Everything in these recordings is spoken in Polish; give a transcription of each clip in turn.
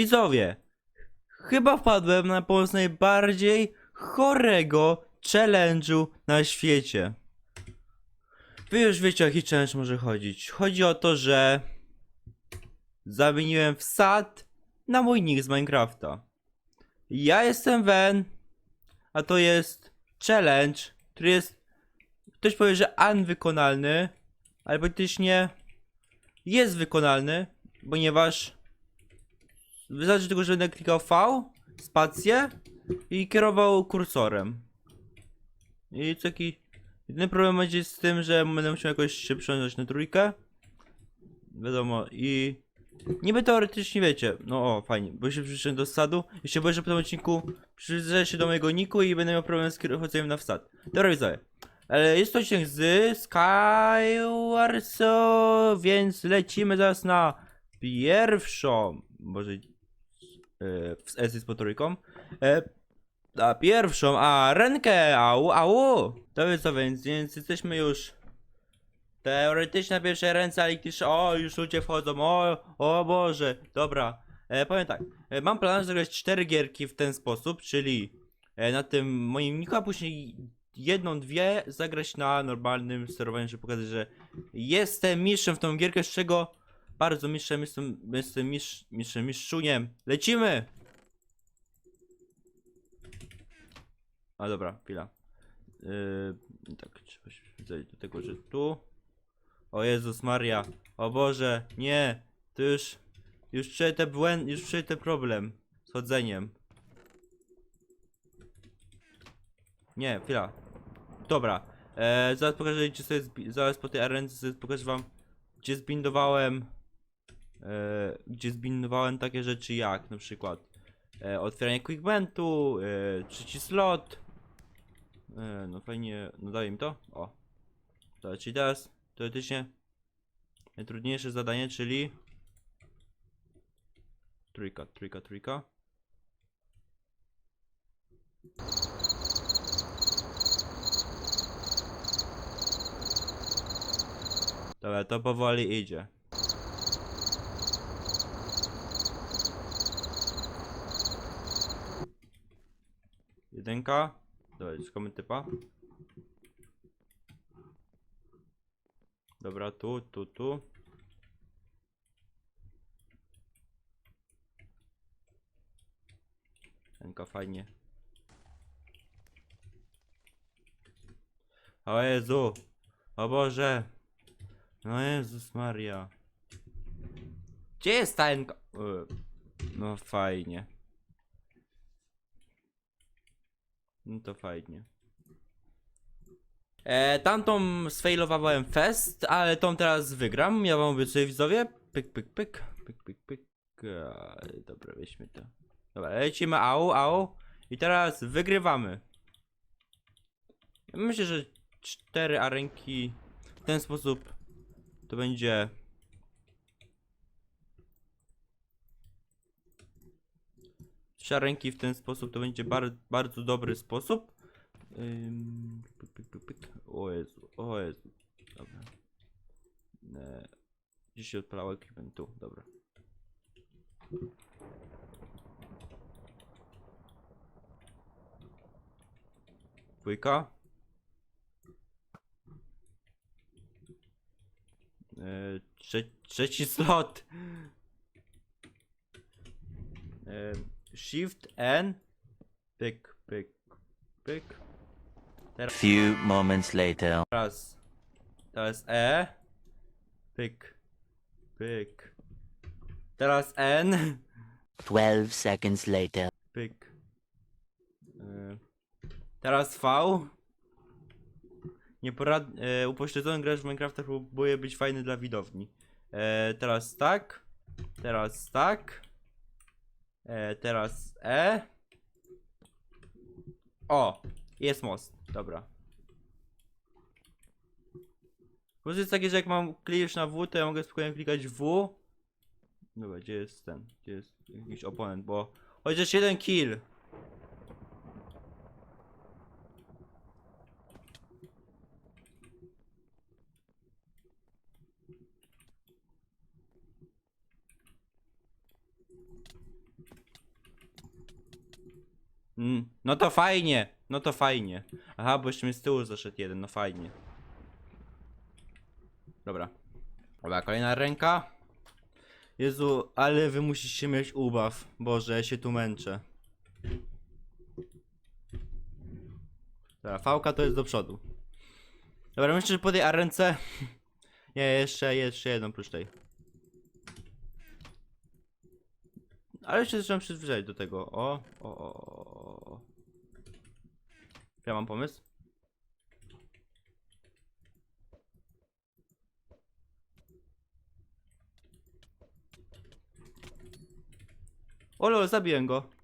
Widzowie, chyba wpadłem na pomysł najbardziej chorego challenge'u na świecie. Wy już wiecie o jaki challenge może chodzić. Chodzi o to, że zamieniłem wsad na mój nick z Minecrafta. Ja jestem Wen, a to jest challenge, który jest, ktoś powie, że unwykonalny, ale praktycznie jest wykonalny, ponieważ wystarczy tylko, że będę klikał V, spację i kierował kursorem. I taki jedyny problem będzie z tym, że będę musiał jakoś się przełączać na trójkę. Wiadomo, i niby teoretycznie wiecie, no o, fajnie, bo się przyszedłem do sadu i się boję, że po tym odcinku przyjrzę się do mojego niku i będę miał problem z kierowaniem na wsad. Dobra, widzowie. Ale jest to odcinek z Skywarso, więc lecimy zaraz na pierwszą, może e, w sesji z motoryką, e, na pierwszą arenkę, au, au. To jest co więc, więc jesteśmy już teoretycznie na pierwszej ręce, ale też, o, już ludzie wchodzą, o, o Boże, dobra. E, powiem tak, e, mam plan zagrać cztery gierki w ten sposób, czyli e, na tym moim niku, a później jedną, dwie zagrać na normalnym sterowaniu, żeby pokazać, że jestem mistrzem w tą gierkę, z czego bardzo mistrzem jestem, jestem mistrz, mistrzem, mistrzuniem. Lecimy! A dobra, chwila. Yy, tak, trzeba się przyzwyczaić do tego, że tu. O Jezus Maria, o Boże, nie! To już, już te błęd, już ten problem z chodzeniem. Nie, chwila. Dobra, e, zaraz pokażę, gdzie sobie, zaraz po tej arence pokażę wam, gdzie zbindowałem, e, gdzie zbindowałem takie rzeczy jak, na przykład, e, otwieranie quickbentu, e, trzeci slot, e, no fajnie, no daj im to, o. Dobra, czyli teraz, teoretycznie, najtrudniejsze zadanie, czyli trójka, trójka, trójka. Dobra, to powoli idzie. Jedynka. Dobra, szukamy typa. Dobra, tu, tu, tu. Jedynka fajnie. O Jezu! O Boże! No Jezus Maria. Gdzie jest ta? E, No fajnie. No to fajnie. E, tamtą sfailowałem fest, ale tą teraz wygram. Ja wam obiecuję widzowie. Pyk, pyk, pyk. Pyk, pyk, pyk. E, dobra, weźmy to. Dobra, lecimy, au, au. I teraz wygrywamy. Myślę, że cztery arenki w ten sposób to będzie. Ręki w ten sposób to będzie bar bardzo dobry sposób. Ym. O Jezu, o Jezu. Dobra. E, się odpalało ekipem tu, dobra. Dwójka. E, trze trzeci slot. E, shift N. Pyk, pyk, pyk. Few moments later. Teraz. Teraz E. Pyk, pyk. Teraz N. 12 seconds later. Pyk. E, teraz V. Nieporad... E, upośledzony gracz w Minecrafta próbuje być fajny dla widowni. E, teraz tak. Teraz tak. E, teraz E. O! Jest most. Dobra. Plus jest takie, że jak mam klisz na W, to ja mogę spokojnie klikać W. Dobra, gdzie jest ten? Gdzie jest jakiś oponent, bo... Chociaż jeden kill. Mm, no to fajnie, no to fajnie. Aha, bo jeszcze mi z tyłu zaszedł jeden, no fajnie. Dobra. Dobra, kolejna ręka. Jezu, ale wy musicie mieć ubaw. Boże, ja się tu męczę. Dobra, fałka to jest do przodu. Dobra, myślę, że po tej arence... Nie, jeszcze, jeszcze jedną prócz tej. Ale się zaczynam przyzwyczaić do tego. O, o, o, o. Ja mam pomysł. O lol, zabiłem go.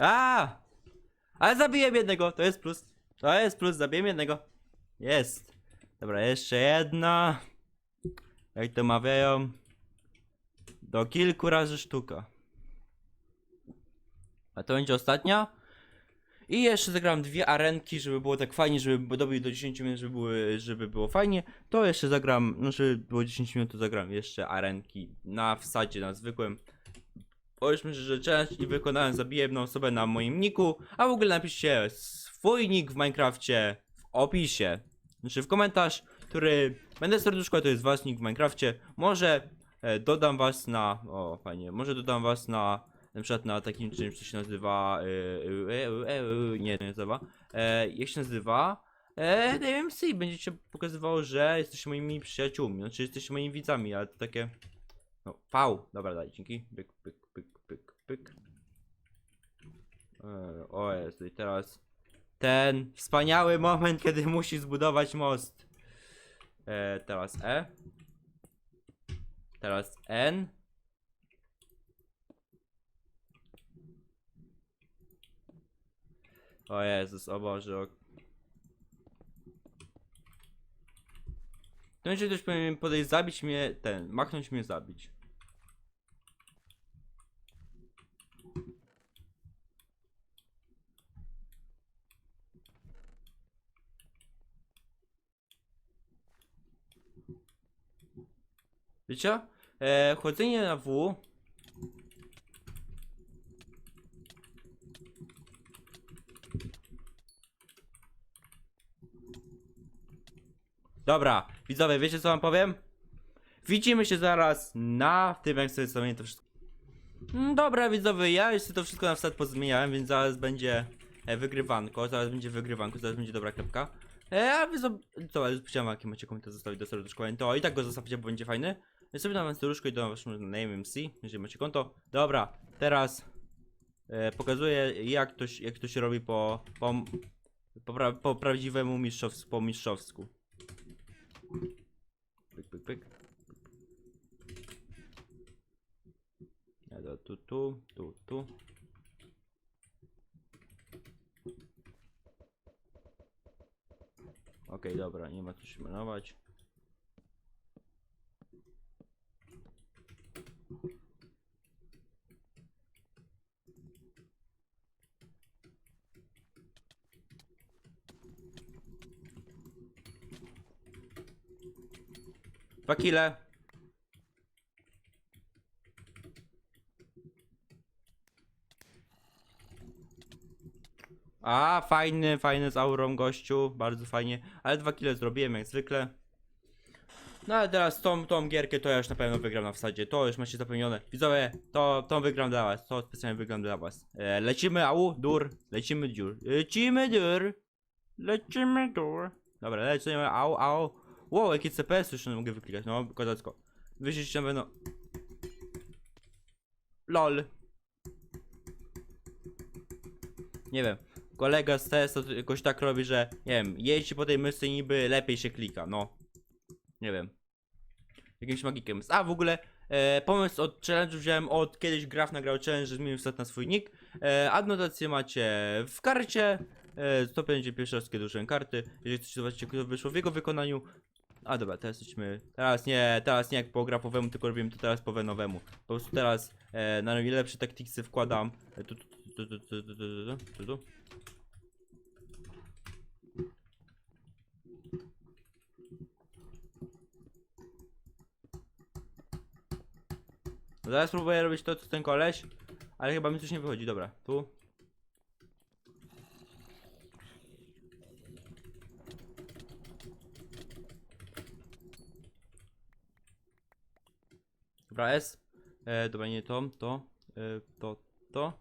A! Ale zabiłem jednego, to jest plus. To jest plus, zabiłem jednego. Jest. Dobra, jeszcze jedna. Jak to mawiają. Do kilku razy sztuka. A to będzie ostatnia. I jeszcze zagram dwie arenki, żeby było tak fajnie, żeby dobić do 10 minut, żeby, były, żeby było fajnie. To jeszcze zagram, no żeby było 10 minut, to zagram jeszcze arenki na wsadzie, na zwykłym. Powiedzmy, że challenge i wykonałem, zabiję jedną osobę na moim niku, a w ogóle napiszcie swój nick w Minecrafcie w opisie. Znaczy w komentarz, który będę serduszko, to jest wasz nick w Minecrafcie. Może e, dodam was na, o fajnie, może dodam was na, na przykład na takim czymś, co się nazywa, e, e, e, e, e, nie, nie nazywa, e, jak się nazywa? E, DMC, będziecie pokazywało, że jesteście moimi przyjaciółmi, znaczy jesteście moimi widzami, ale to takie... No, V. Dobra, daj, dzięki. Pyk, pyk, pyk, pyk, pyk. E, o jest, i teraz ten wspaniały moment, kiedy musi zbudować most. E, teraz E. Teraz N. O Jezus, o Boże. To będzie ktoś powinien podejść, zabić mnie, ten, machnąć mnie, zabić. Wiecie? E, chodzenie na W. Dobra, widzowie, wiecie co wam powiem? Widzimy się zaraz na tym, jak sobie zamienię to wszystko. Mm, Dobra, widzowie, ja sobie to wszystko na wstęp pozmieniałem, więc zaraz będzie e, wygrywanko, zaraz będzie wygrywanko, zaraz będzie dobra klepka. E, a wy zob... Co, już powiedziałem, jaki macie komentarz zostawić do serduszka, to i tak go zostawcie, bo będzie fajny. Ja sobie dam serduszko i dam waszemu name MC, jeżeli macie konto. Dobra, teraz e, pokazuję jak to, się- jak to się robi po, po, po, pra, po prawdziwemu mistrzows po mistrzowsku. Pyk, pyk, pyk. Ja tu, tu, tu, tu. Okej, dobra, nie ma co się malować. Kile. A, fajny, fajny z aurą gościu, bardzo fajnie, ale dwa kile zrobiłem jak zwykle. No ale teraz tą, tą gierkę to ja już na pewno wygram na wsadzie, to już macie zapewnione. Widzowie, to, to wygram dla was, to specjalnie wygram dla was. E, lecimy, au, dur, lecimy dur, lecimy dur, lecimy dur. Dobra, lecimy, au, au. Wow, jakie CPS nie mogę wyklikać, no, kozacko. Wyjście na pewno. LOL. Nie wiem. Kolega z TS to jakoś tak robi, że nie wiem, jeździ po tej myszce niby lepiej się klika, no. Nie wiem. Jakimś magikiem. A w ogóle e, pomysł od challenge'u wziąłem od kiedyś Graf nagrał challenge, zmienił wstęp na swój nick. E, macie w karcie. E, to będzie pierwszy raz, kiedy użyłem karty. Jeżeli chcecie zobaczyć, jak to wyszło w jego wykonaniu. A dobra, teraz jesteśmy. Teraz nie, teraz nie jak po grafowemu, tylko robimy to teraz po wenowemu. Po prostu teraz e, na najlepsze taktiksy wkładam. E, tu, tu, tu, tu, tu, tu, tu, tu, tu. No Zaraz próbuję robić to, co ten koleś, ale chyba mi coś nie wychodzi. Dobra, tu. Dobra, S. E, dobra, nie to, to, e, to, to.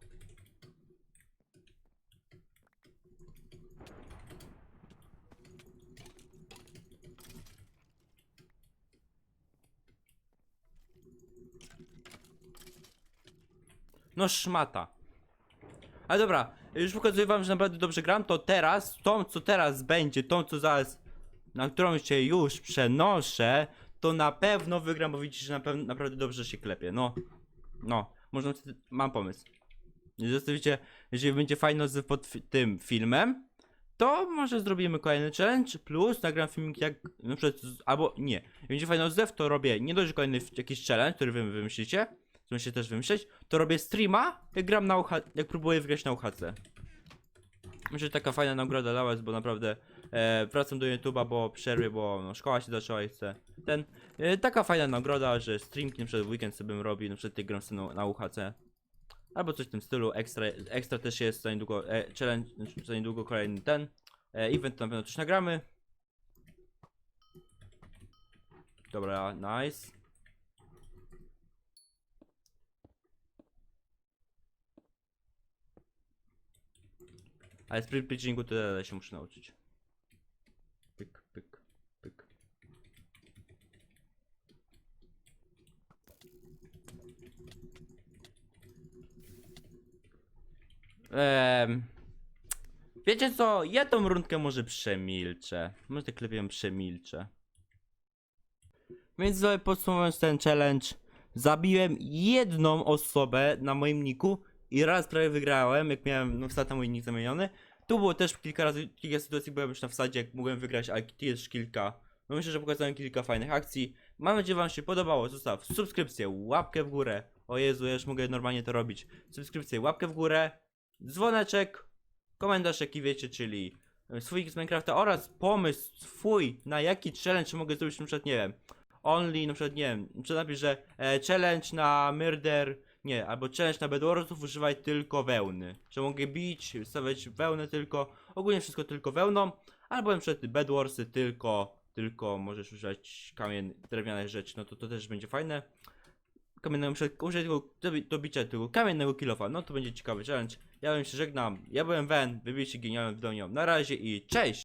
No szmata. Ale dobra, już pokazuję wam, że naprawdę dobrze gram, to teraz, tą co teraz będzie, tą co zaraz, na którą się już przenoszę, to na pewno wygram, bo widzicie, że na pewno, naprawdę dobrze się klepie, no. No, można, mam pomysł. Zostawicie, jeżeli będzie fajno z pod tym filmem, to może zrobimy kolejny challenge, plus nagram filmik jak, na przykład, albo nie, jak będzie fajno zew, to robię nie dość, kolejny jakiś challenge, który wy wymyślicie, co musicie też wymyśleć, to robię streama, jak gram na jak próbuję wygrać na UHC. Myślę, że taka fajna nagroda dla was, bo naprawdę e, wracam do YouTube'a, bo przerwie, bo no, szkoła się zaczęła i chcę ten, e, taka fajna nagroda, że streamki na weekend sobie bym robił, na przykład tej gram na, na UHC. Albo coś w tym stylu, ekstra, ekstra też jest za niedługo, e, challenge, znaczy za niedługo kolejny ten, e, event na pewno też nagramy. Dobra, nice. Ale split pitchingu dalej się muszę nauczyć. Pyk, pyk, pyk. Ehm, wiecie co? Ja tą rundkę może przemilczę. Może tak lepiej ją przemilczę. Więc podsumowując ten challenge, zabiłem jedną osobę na moim niku i raz prawie wygrałem, jak miałem no, wstać na mój nick zamieniony. Tu było też kilka razy, kilka sytuacji byłem już na wsadzie, jak mogłem wygrać, ale też kilka. No myślę, że pokazałem kilka fajnych akcji. Mam nadzieję, że wam się podobało. Zostaw subskrypcję, łapkę w górę. O Jezu, ja już mogę normalnie to robić. Subskrypcję, łapkę w górę, dzwoneczek, komentarz jaki wiecie, czyli e, swój z Minecrafta oraz pomysł swój, na jaki challenge mogę zrobić, na przykład, nie wiem, only, na przykład, nie wiem, czy napisz, że e, challenge na murder, nie, albo challenge na bedwarsów używaj tylko wełny, że mogę bić, stawiać wełnę tylko, ogólnie wszystko tylko wełną, albo na przykład bedwarsy tylko, tylko możesz używać kamien, drewnianych rzeczy, no to to też będzie fajne. Kamiennego, tylko do, do bicia tego kamiennego kilofa, no to będzie ciekawy challenge. Ja bym się żegnam, ja byłem Wen, wybijcie genialną widownią, na razie i cześć!